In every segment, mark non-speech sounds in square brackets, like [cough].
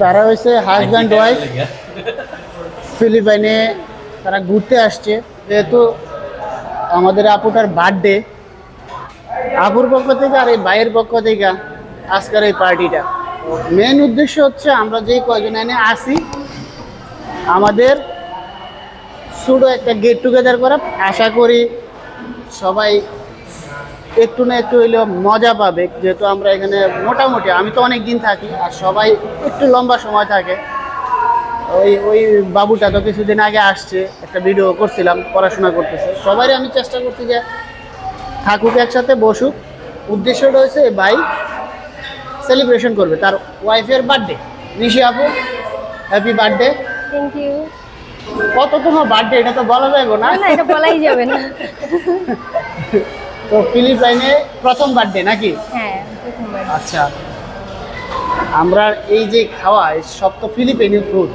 তারা হয়েছে husband wife ফিলিপাইনে তারা ঘুরতে আসছে। যেহেতু আমাদের আপুটার বার্থডে আপুর পক্ষ থেকে আর এই ভাইয়ের পক্ষ থেকে আজকের এই পার্টিটা মেন উদ্দেশ্য হচ্ছে আমরা যেই কয়জন এনে আসি আমাদের ছোটো একটা গেট টুগেদার করা। আশা করি সবাই একটু না একটু হইলেও মজা পাবে যেহেতু আমরা এখানে মোটামুটি আমি তো অনেক দিন থাকি আর সবাই একটু লম্বা সময় থাকে। ওই ওই বাবুটা তো কিছুদিন আগে আসছে একটা ভিডিও করছিলাম পড়াশোনা করতেছে। সবারই আমি চেষ্টা করছি যে থাকুক একসাথে বসুক। উদ্দেশ্যটা হয়েছে ভাই সেলিব্রেশন করবে তার ওয়াইফের বার্থডে নিশি আপু হ্যাপি বার্থডে থ্যাংক ইউ কত তোমার বার্থডে এটা তো বলা যাবে না না এটা বলাই যাবে না। [laughs] তো ফিলিপাইনে প্রথম বার্থডে নাকি? হ্যাঁ প্রথমবার আচ্ছা। আমরা এই যে খাওয়া সব তো ফিলিপাইনি ফুড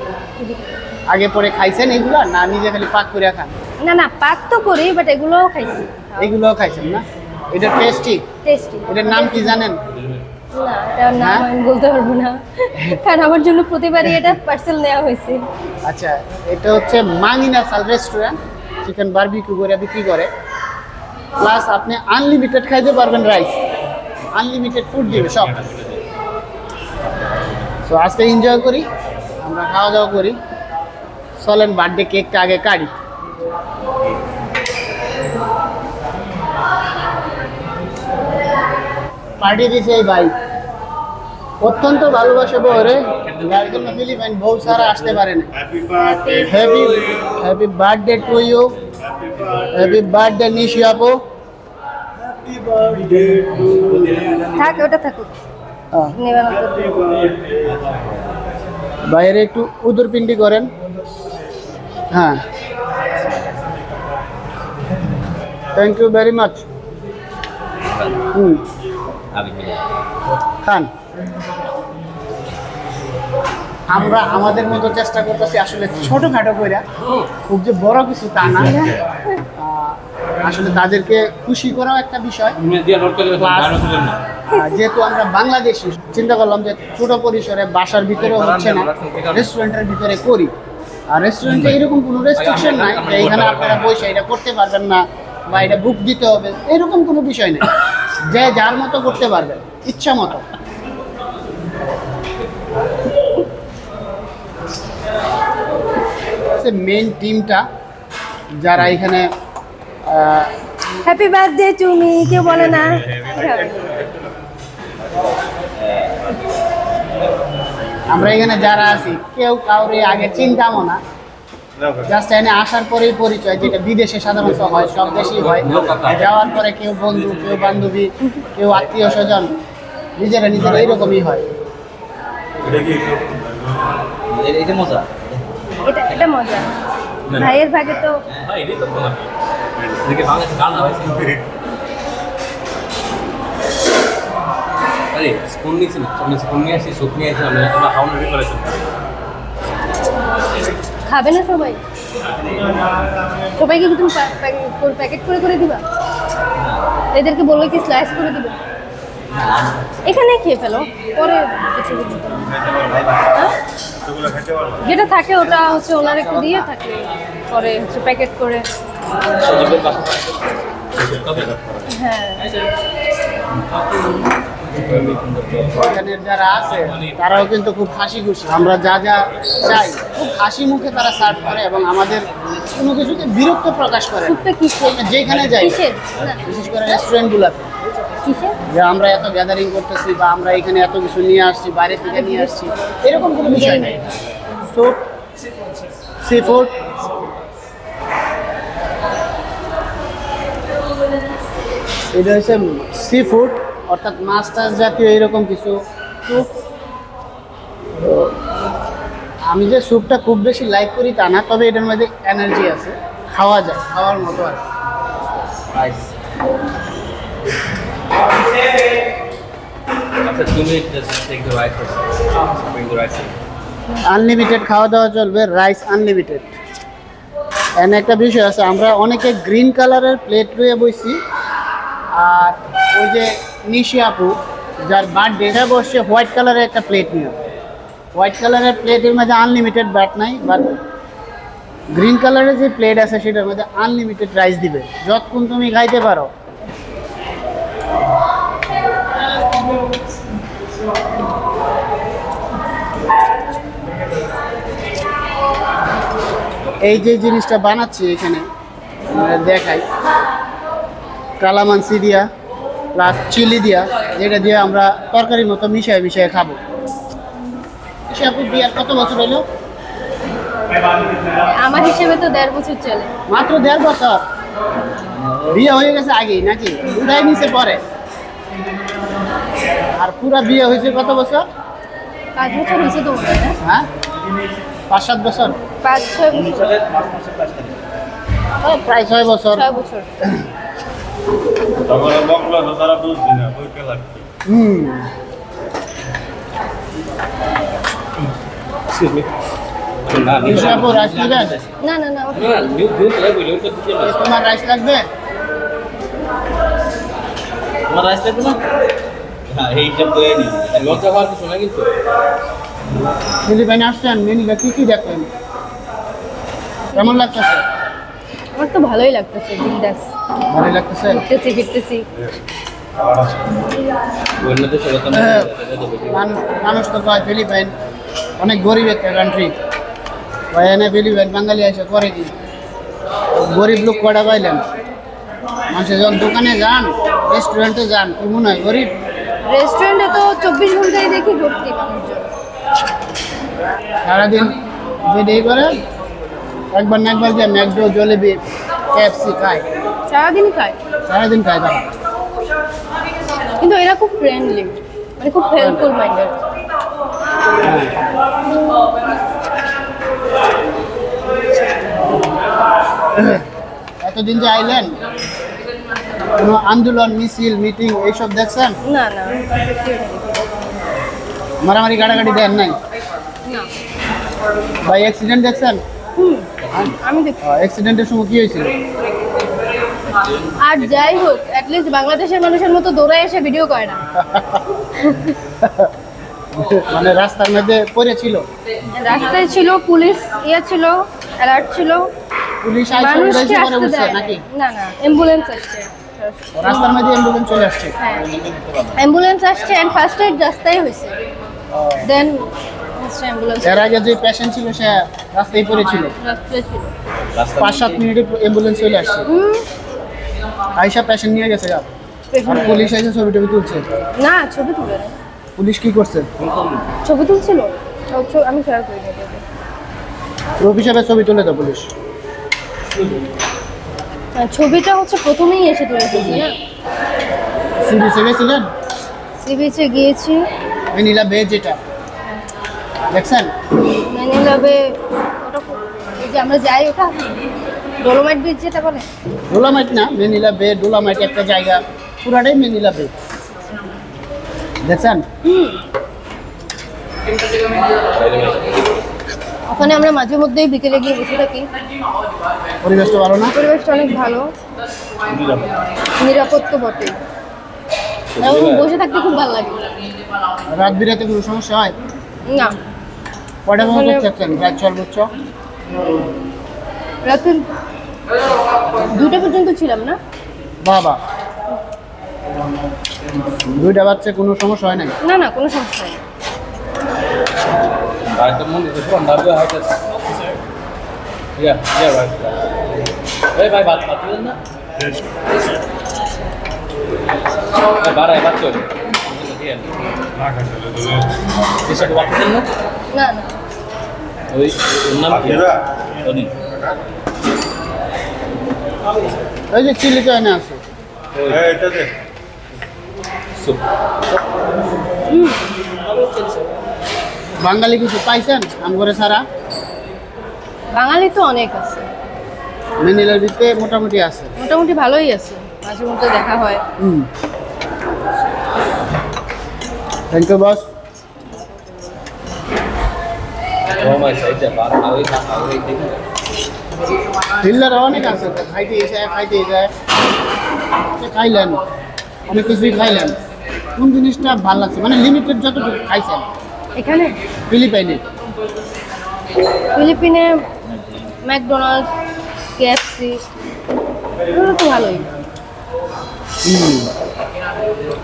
আগে পরে খাইছেন এগুলা না নিজে খালি পাক করে খান? না না পাক তো করি বাট এগুলোও খাইছি। এগুলোও খাইছেন না? এটা টেস্টি টেস্টি এটার নাম কি জানেন? না এটার নাম হ্যাঁ? আমি বলতে পারব না। কারণ আমার জন্য প্রতিবারই এটা পার্সেল নেওয়া হয়েছে। আচ্ছা এটা হচ্ছে মাঙ্গিনা সাল রেস্টুরেন্ট চিকেন বারবিকিউ করে বিক্রি করে। প্লাস আপনি আনলিমিটেড খাইতে পারবেন রাইস আনলিমিটেড ফুড দিবে সব। তো আজকে এনজয় করি আমরা খাওয়া দাওয়া করি। চলেন বার্থডে কেকটা আগে কাটি পার্টি দিছে এই ভাই। অত্যন্ত ভালোবাসে বউরে যার জন্য ফিলিপাইন বউ ছাড়া আসতে পারে না। Happy happy birthday to you. Happy birthday Nishi আপু Happy birthday to থাক ওটা থাকুক। হ্যাঁ. বাইরে একটু উদুর পিন্ডি করেন। হ্যাঁ। Thank you very much hmm. খান। আমরা আমাদের মতো চেষ্টা করতেছি আসলে ছোটখাটো কইরা। খুব যে বড় কিছু তা না। আহ, আসলে তাদেরকে খুশি করাও একটা বিষয়। যেহেতু আমরা বাংলাদেশি চিন্তা করলাম যে ছোট পরিসরে বাসার ভিতরে হচ্ছে না রেস্টুরেন্টের ভিতরে করি। আর রেস্টুরেন্টে এরকম কোনো রেস্ট্রিকশন নাই যে এখানে আপনারা পয়সা এটা করতে পারবেন না বা এটা বুক দিতে হবে। এরকম কোনো বিষয় নেই। যে যার মতো করতে পারবেন ইচ্ছা মতো। মেন টিমটা যারা এখানে হ্যাপি বার্থডে তুমি কেউ বলে না। আমরা এখানে যারা আছি কেউ কাউরে আগে চিন্তামো না। জাস্ট এনে আসার পরেই পরিচয় যেটা বিদেশে সাধারণত হয় সব দেশেই হয়। যাওয়ার পরে কেউ বন্ধু কেউ বান্ধবী কেউ আত্মীয় স্বজন নিজেরা নিজেরা এইরকমই হয়। এটা মজা। এটা এটা মজা। ভাইয়ের ভাগে তো আরে স্পুন নিয়েছি না। আমি স্পুন নিয়ে আসি স্যুপ নিয়ে আসি আমরা খাওয়ানো রেডি করেছি খাবে না সবাই? সবাইকে কি তুমি প্যাকেট করে করে দিবা? এদেরকে বললে কি স্লাইস করে দিবে? এখানে খেয়ে ফেলো। পরে কিছু? যেটা থাকে ওটা হচ্ছে ওনার একটু দিয়ে থাকে। পরে হচ্ছে প্যাকেট করে। হ্যাঁ। এখানের যারা আছে তারাও কিন্তু খুব হাসি খুশি। আমরা যা যা চাই খুব হাসি মুখে তারা সার্ভ করে এবং আমাদের কোনো কিছুতে বিরক্ত প্রকাশ করে যেখানে যাই বিশেষ করে রেস্টুরেন্টগুলোতে যে আমরা এত গ্যাদারিং করতেছি বা আমরা এখানে এত কিছু নিয়ে আসছি বাইরে থেকে নিয়ে আসছি এরকম কোনো বিষয় নেই। স্যুপ সি ফুড এটা হচ্ছে সি ফুড অর্থাৎ মাছ টাছ জাতীয় এরকম কিছু স্যুপ আমি যে স্যুপটা খুব বেশি লাইক করি তা না তবে এটার মধ্যে এনার্জি আছে খাওয়া যায় খাওয়ার মতো রাইস আচ্ছা আনলিমিটেড খাওয়া দাওয়া চলবে রাইস আনলিমিটেড এনে একটা বিষয় আছে, আমরা অনেকে গ্রিন কালারের প্লেট রয়ে বইছি, আর ওই যে নিশি আপু, যার বার্থডে এটা বসছে হোয়াইট কালারের একটা প্লেট নিয়ে। হোয়াইট কালারের প্লেটের মধ্যে আনলিমিটেড ব্যাট নাই বাট গ্রিন কালারের যে প্লেট আছে, সেটার মধ্যে আনলিমিটেড রাইস দিবে। যতক্ষণ তুমি খাইতে পারো। এই যে জিনিসটা বানাচ্ছি এখানে আমরা দেখাই। কালামানসি দিয়া প্লাস চিলি দিয়া যেটা দিয়ে আমরা তরকারির মতো মিশিয়ে মিশিয়ে খাব। সে বিয়ার কত বছর হলো? আমার হিসেবে তো দেড় বছর চলে। মাত্র দেড় বছর? বিয়ে হয়ে গেছে আগেই নাকি? উঠাই নিচে পরে। আর পুরা বিয়ে হয়েছে কত বছর? পাঁচ বছর হয়েছে তো। হয়? পাঁচ সাত বছর? পাঁচ ছয় বছর। ও, প্রায় ছয় বছর। ছয় না লাগবে? হুম. না? না তোমার রাইস লাগবে? তোমার রাস্তা তো না? হ্যাঁ এইটা তো এই লজ্জা হওয়ার কিছু না কিন্তু। ফিলিপাইনে আসছেন। মেনুটা কি কি দেখলেন? কেমন লাগতেছে? আমার তো ভালোই লাগতেছে বিন্দাস ভালোই লাগতেছে? ফিরতেছি। না মানুষ মানুষ তো কয় ফিলিপাইন অনেক গরিব একটা কান্ট্রি এনে ফিলিপাইন বাঙালি এসে করে কি গরিব লোক কটা পাইলেন? মানুষের যখন দোকানে যান রেস্টুরেন্টে যান কি মনে হয় গরিব। রেস্টুরেন্টে তো চব্বিশ ঘন্টায় দেখি ভর্তি। মানুষজন সারাদিন যেটাই করে একবার না একবার যে ম্যাকডো জলেবি কেএফসি খায়। সারাদিনই খায়। সারাদিন খায় তারা। কিন্তু এরা খুব ফ্রেন্ডলি মানে খুব হেল্পফুল মাইন্ডেড এতদিন যে আইলেন কোনো আন্দোলন মিছিল মিটিং এইসব দেখছেন? না না। মারামারি গাড়াগাড়ি দেন নাই? না। বা অ্যাক্সিডেন্ট দেখছেন? আমি দেখি অ্যাক্সিডেন্টের সময় কি হয়েছিল? আর যাই হোক অ্যাটলিস্ট বাংলাদেশের মানুষের মতো দৌড়ায় এসে ভিডিও করে না। [laughs] মানে রাস্তার মধ্যে পড়েছিল? রাস্তায় ছিল পুলিশ ইয়ে ছিল অ্যালার্ট ছিল। পুলিশ আইসা মানুষকে আসতে উঠছে দেয় না। নাকি? না না অ্যাম্বুলেন্স আসছে। রাস্তার মধ্যে অ্যাম্বুলেন্স চলে আসছে। হ্যাঁ। অ্যাম্বুলেন্স আসছে অ্যান্ড ফার্স্ট এড রাস্তায় হয়েছে। দেন অ্যাম্বুলেন্স এর আগে যে পেশেন্ট ছিল সে রাস্তায় পড়েছিল। রাস্তায় ছিল। পাঁচ সাত মিনিটে অ্যাম্বুলেন্স চলে আসছে। হুম। আইসা পেশেন্ট নিয়ে গেছে। আর পুলিশ এসে ছবি টবি তুলছে। না ছবি তুলে পুলিশ কি করছে? ছবি তুলছিল? আমি শেয়ার করি না রূপ হিসাবে ছবি তুলে তো পুলিশ। হ্যাঁ, ছবিটা হচ্ছে প্রথমেই এসে তুলে দিয়েছি না? সি বিচে গেছিলেন? সি বিচে গিয়েছি। ভ্যানিলা বে যেটা। দেখছেন? ম্যানিলাবে ওটা কো- এই যে আমরা যাই ওটা ডোলোমাইট বিচ যেটা বলে। ডোলামাইট না ভ্যানিলা বে ডোলামাইট একটা জায়গা। পুরাটাই ভ্যানিলা বে। দেখছেন? ওখানে আমরা মাঝে মধ্যেই বিকেলে গিয়ে বসে থাকি। পরিবেশটা ভালো না? পরিবেশটা অনেক ভালো। নিরাপদ তো এবং বসে থাকতে খুব ভালো লাগে। রাত বিরাতে কোনো সমস্যা হয়? না। কয়টা পর্যন্ত থাকছেন রাত সর্বোচ্চ রাতে দুটো পর্যন্ত ছিলাম না। বাবা। দুইটা বাচ্চা কোনো সমস্যা হয় নাই না না কোনো সমস্যা নেই আরেকটা মনে হচ্ছে কোন দাবি হয়তো ইয়া ইয়া রাইট এই ভাই বাত বাত দিলেন না এই বাড়াই বাত চলে না খাইতে দিলে এসে বাত দিলেন না না না ওই ওর নাম কি বাকিরা অনিল ওই যে চিলি চায়না আছে এই এটা দে সুপ বাঙালি কিছু পাইছেন আম করে সারা বাঙালি তো অনেক আছে। মেনিলার ভিতরে মোটামুটি আছে। মোটামুটি ভালোই আছে মাঝে মধ্যে দেখা হয়। হুম। থ্যাংক ইউ বস ফিল্ডার অনেক আছে তো খাইতে যায় খাইতে যায় সে খাইলেন অনেক কিছুই খাইলেন। কোন জিনিসটা ভালো লাগছে? মানে লিমিটেড যতটুকু খাইছেন। এখানে? ফিলিপাইনে। ফিলিপিনে ম্যাকডোনাল্ড কেএফসি এগুলো তো ভালোই।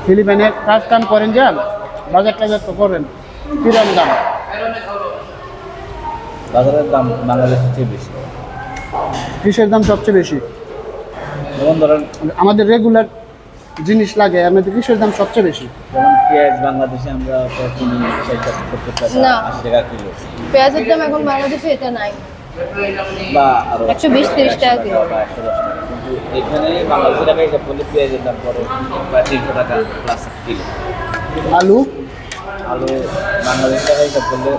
ফিলিপাইনে কাজ কাম করেন যান বাজার টাজার তো করেন কিরম দাম? বাজারের দাম বাংলাদেশের চেয়ে বেশি। কিসের দাম সবচেয়ে বেশি? যেমন ধরেন আমাদের রেগুলার জিনিস লাগে আমাদের কিসের দাম সবচেয়ে বেশি। যেমন পেঁয়াজ বাংলাদেশে আমরা কিনি ষাট টাকা সত্তর টাকা না। আশি টাকা কিলো। পেঁয়াজের দাম এখন বাংলাদেশে এটা নাই। বা আরও 120 30 টাকা কিলো। বা একশো দশ টাকা। কিন্তু এখানে বাংলাদেশি টাকা হিসাব করলে পেঁয়াজের দাম পড়ে প্রায় তিনশো টাকা প্লাস কিলো। আলু? আলু বাংলাদেশি টাকা হিসাব করলে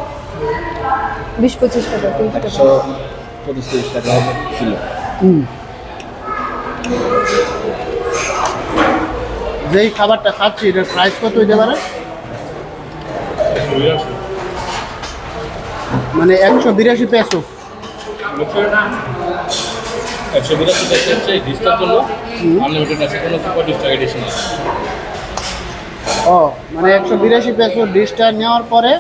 বিশ পঁচিশ টাকা তিরিশ টাকা। একশো পঁচিশ তিরিশ টাকা হবে কিলো। হুম। যেই খাবারটা খাচ্ছি এটার প্রাইস কত হইতে পারে? মানে একশো বিরাশি পেসো একশো বিরাশি টাকা হচ্ছে এই জন্য আনলিমিটেড আছে কোনো পঁয়ত্রিশ টাকা এডিশনাল ও মানে একশো বিরাশি পেসো ডিশটা নেওয়ার পরে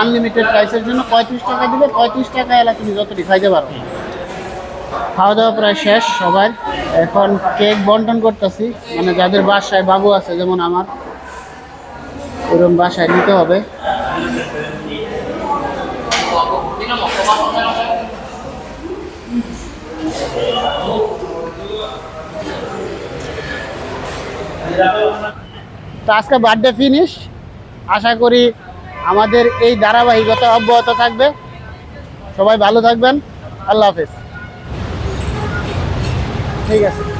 আনলিমিটেড প্রাইসের জন্য পঁয়ত্রিশ টাকা দিলে পঁয়ত্রিশ টাকা এলাকা তুমি যতটি খাইতে পারো। খাওয়া দাওয়া প্রায় শেষ সবার। এখন কেক বন্টন করতেছি। মানে যাদের বাসায় বাবু আছে, যেমন আমার ওরকম বাসায় নিতে হবে। তো আজকে বার্থডে ফিনিশ আশা করি আমাদের এই ধারাবাহিকতা অব্যাহত থাকবে। সবাই ভালো থাকবেন। আল্লাহ হাফেজ। ঠিক আছে।